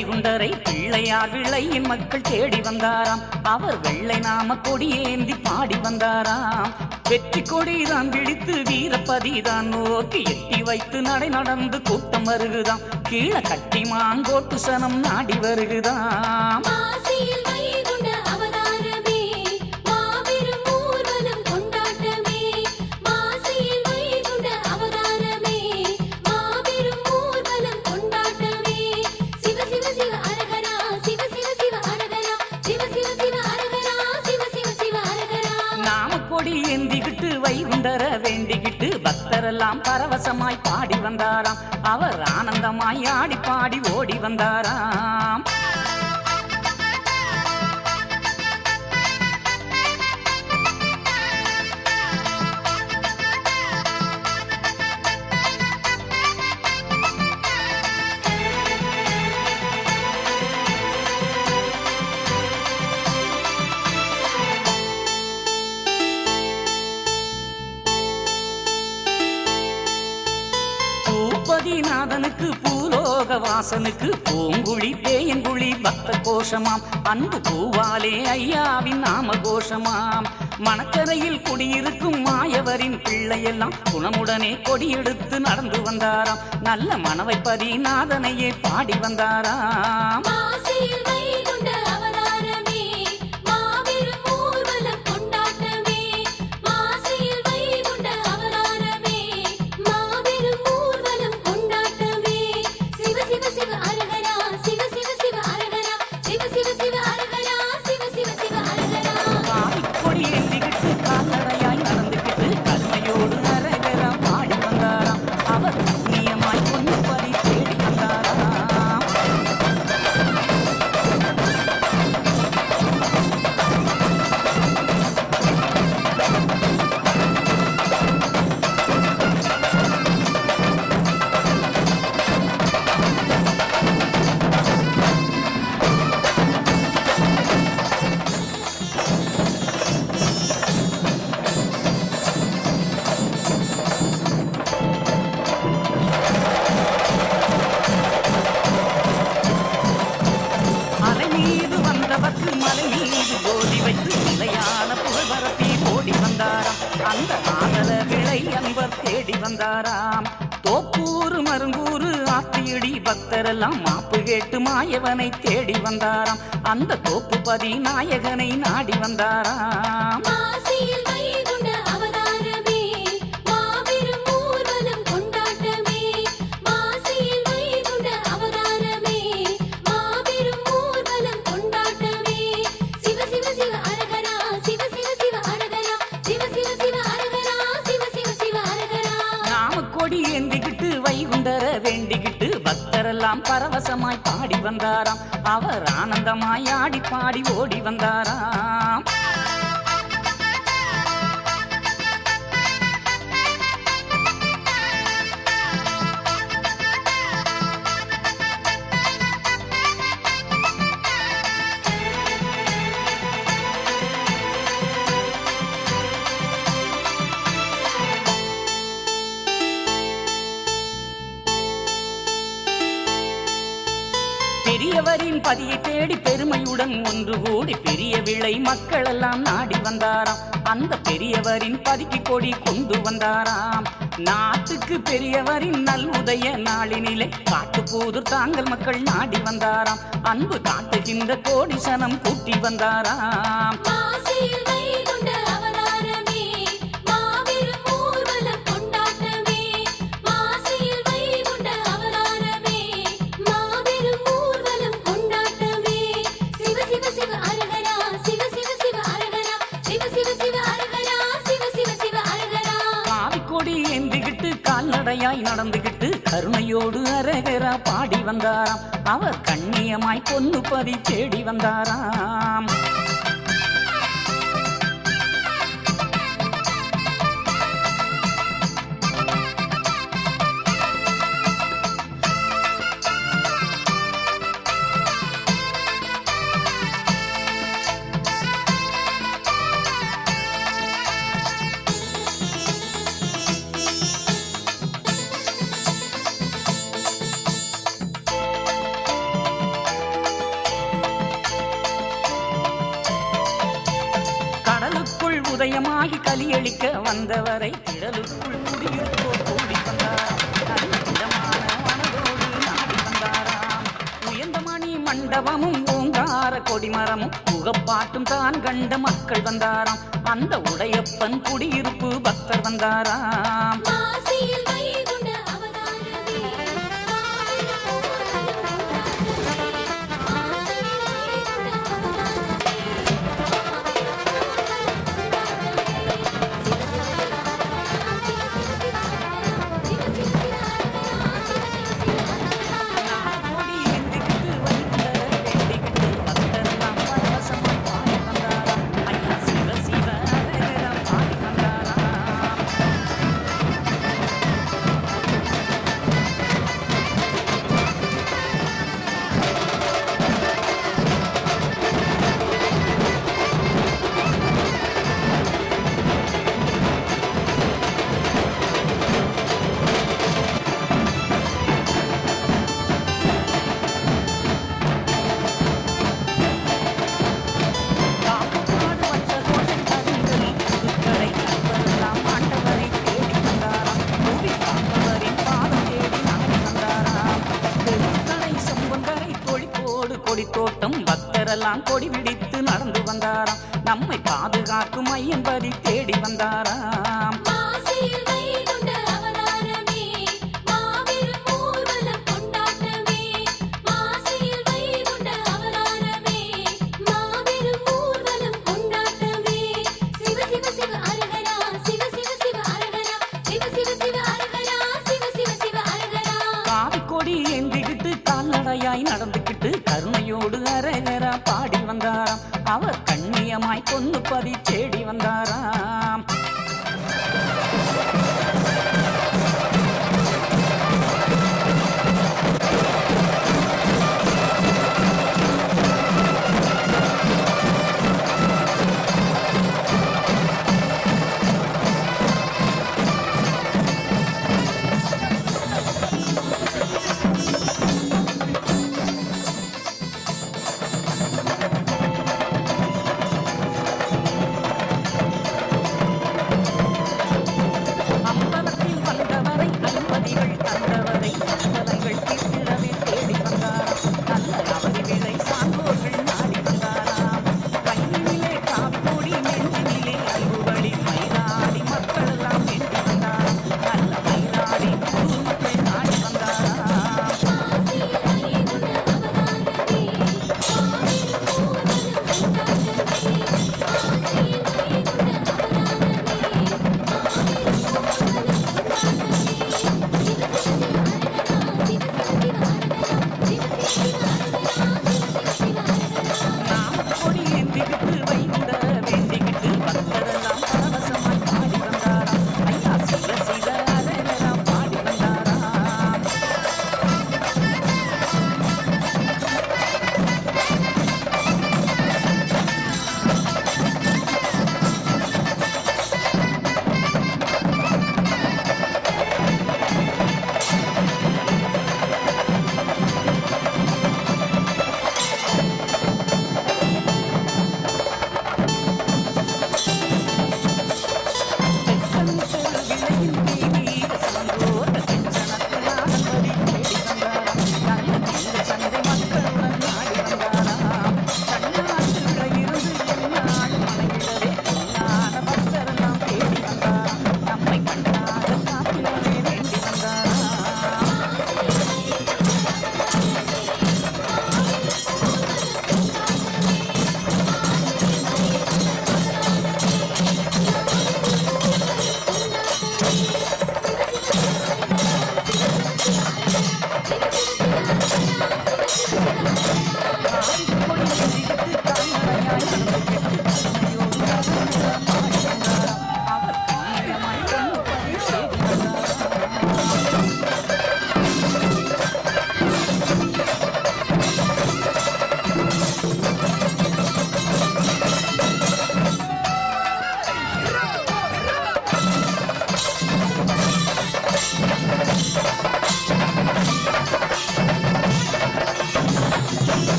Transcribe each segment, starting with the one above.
குண்டரை பிள்ளையார் விளையின் மக்கள் தேடி வந்தாராம். அவர் வெள்ளை நாம கொடியேந்தி பாடி வந்தாராம். வெற்றி கொடிதான் விழித்து வீரப்பதிதான் நோக்கி எட்டி வைத்து நடை நடந்து கூட்டம் வருகுதாம். கீழே கட்டி மாங்கோட்டு சனம் நாடி வருகுதாம். பக்தரெல்லாம் பரவசமாய் பாடி வந்தாராம். அவர் ஆனந்தமாய் ஆடி பாடி ஓடி வந்தாராம். வாசனுக்கு பூங்குழி பேயங்குழி பக்த கோஷமாம். அன்பு பூவாலே ஐயாவின் நாம கோஷமாம் மணக்கரையில் குடியிருக்கும் மாயவரின் பிள்ளையெல்லாம் குணமுடனே கொடியெடுத்து நடந்து வந்தாராம். நல்ல மணவைப்பதி நாதனையே பாடி வந்தாராம். அந்த தோப்பு பதி நாயகனை நாடி வந்தாரா? பரவசமாய் பாடி வந்தாராம். அவர் ஆனந்தமாய் ஆடி பாடி ஓடி வந்தாராம். பெரியவரின் பதியை தேடி பெருமையுடன் ஒன்று கூடி பெரிய விளை மக்கள் எல்லாம் நாடி வந்தாராம். அந்த பெரியவரின் பதிக்கு கொடி கொண்டு வந்தாராம். நாட்டுக்கு பெரியவரின் நல் உதய நாளினிலே காட்டுப்பூதூர் தாங்கள் மக்கள் நாடி வந்தாராம். அன்பு காட்டுகின்ற கோடிசனம் கூட்டி வந்தாராம். நடந்துகிட்டு கருணையோடு அரகரா பாடி வந்தாராம். அவர் கண்ணியமாய் பொண்ணு பதி தேடி வந்தாராம். பிடிக்க வந்தவரை திடலுக்குள் குடியிருப்போ கூடி வந்தார் உயர்ந்த மணி மண்டபமும் ஓங்கார கொடிமரமும் புகப்பாட்டும் தான் கண்ட மக்கள் வந்தாராம். அந்த உடையப்பன் குடியிருப்பு பக்தர் வந்தாராம்.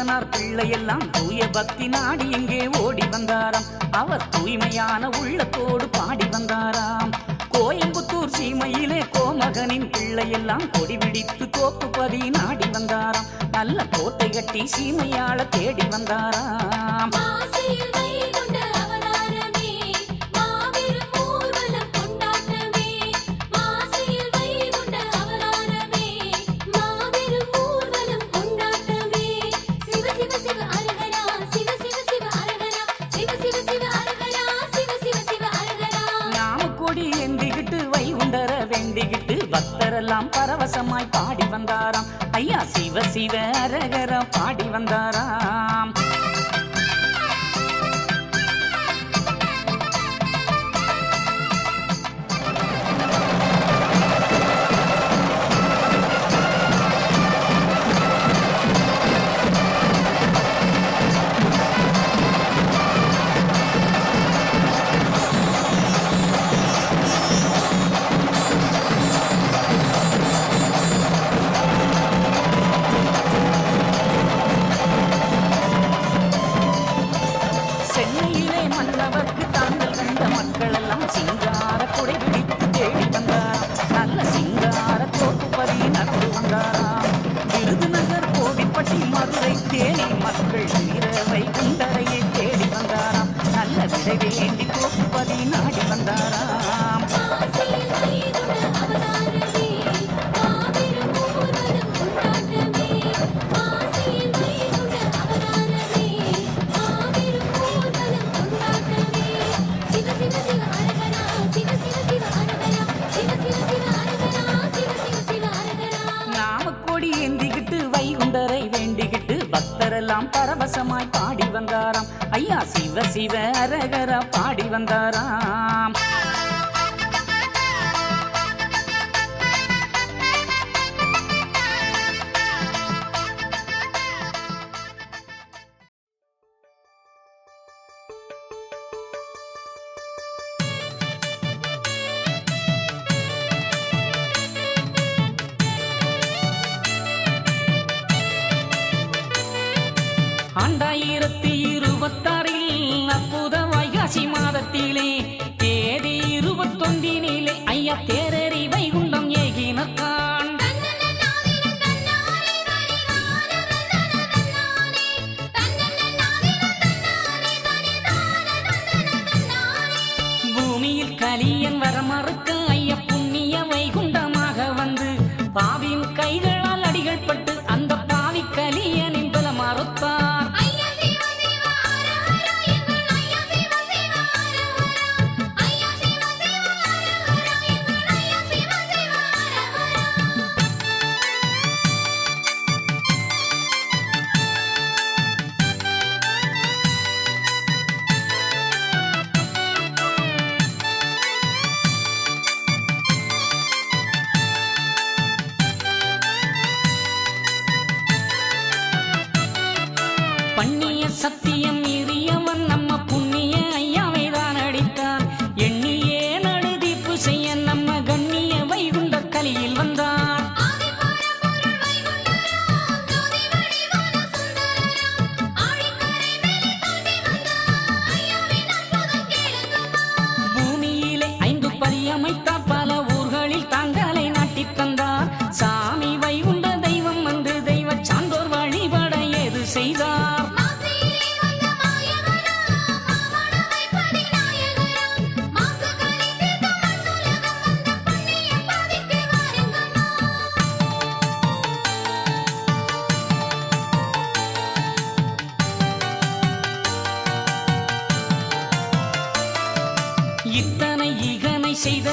நாதனார் பிள்ளையெல்லாம் தூய பக்தி நாடி எங்கே ஓடி வந்தாராம்? அவர் தூய்மையான உள்ளத்தோடு பாடி வந்தாராம். கோயம்புத்தூர் சீமையிலே கோமகனின் பிள்ளையெல்லாம் கொடி பிடித்து தோப்புபதி நாடி வந்தாராம். நல்ல கோட்டை கட்டி சீமையாள தேடி வந்தாராம். எல்லாம் பரவசமாய் பாடி வந்தாராம். ஐயா சிவ சிவ அரகர பாடி வந்தாராம் பக்தரெல்லாம் பரவசமாய் பாடி வந்தாராம். ஐயா சிவ சிவ அரகரா பாடி வந்தாராம். cállate. பண்ணிய சத்தியம் இறிய வண்ணம் செய்த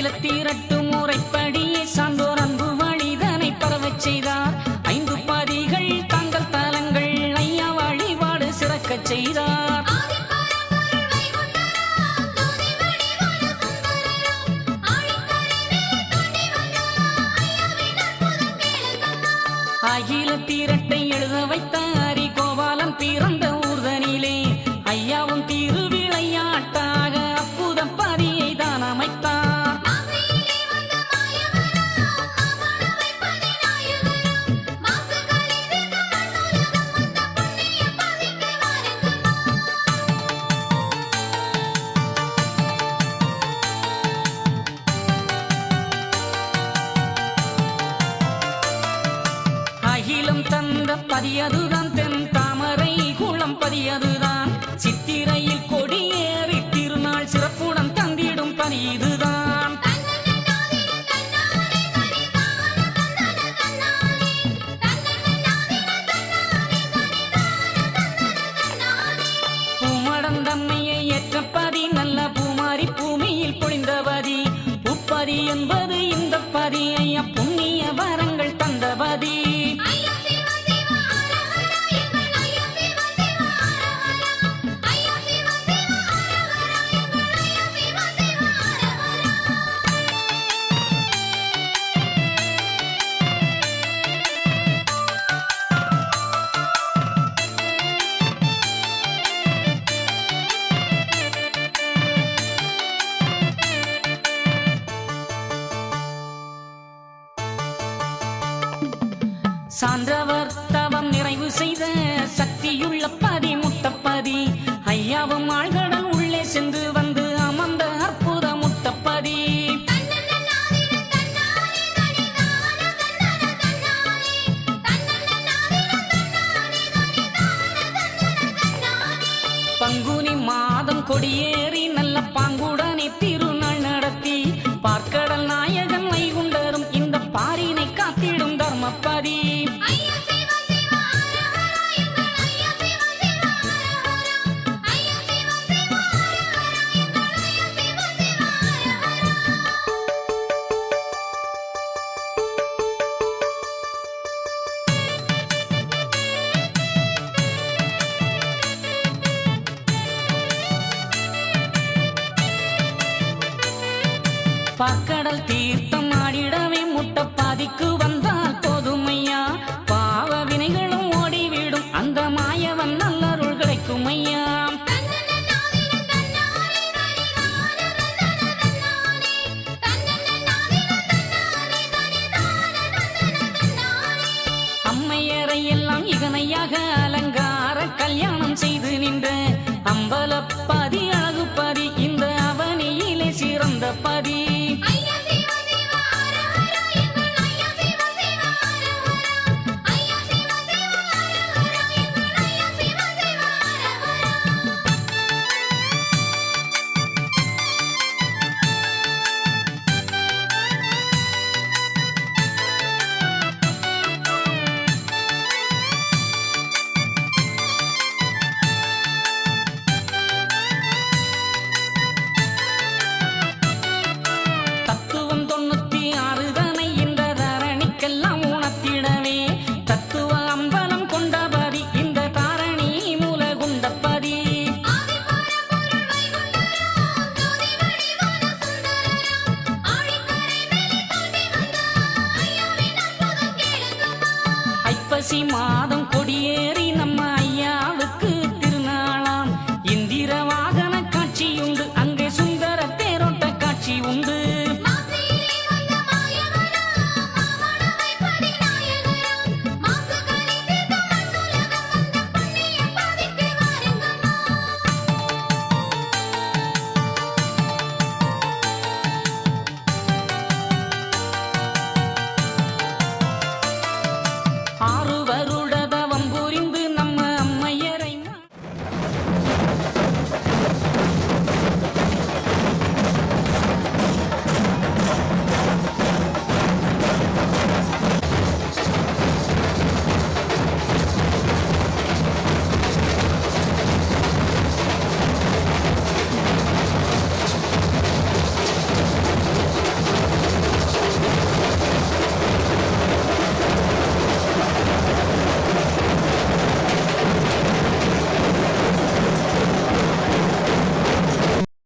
அகில தீரட்டும் முறைப்படியே சான்றோர் அன்பு வழிதனை பரவச் செய்தார். ஐந்து பாதிகள் தங்கள் தலங்கள் ஐயா வழிபாடு சிறக்கச் செய்தார். அகில தீரட்டை எழுத வைத்தார் espíritu.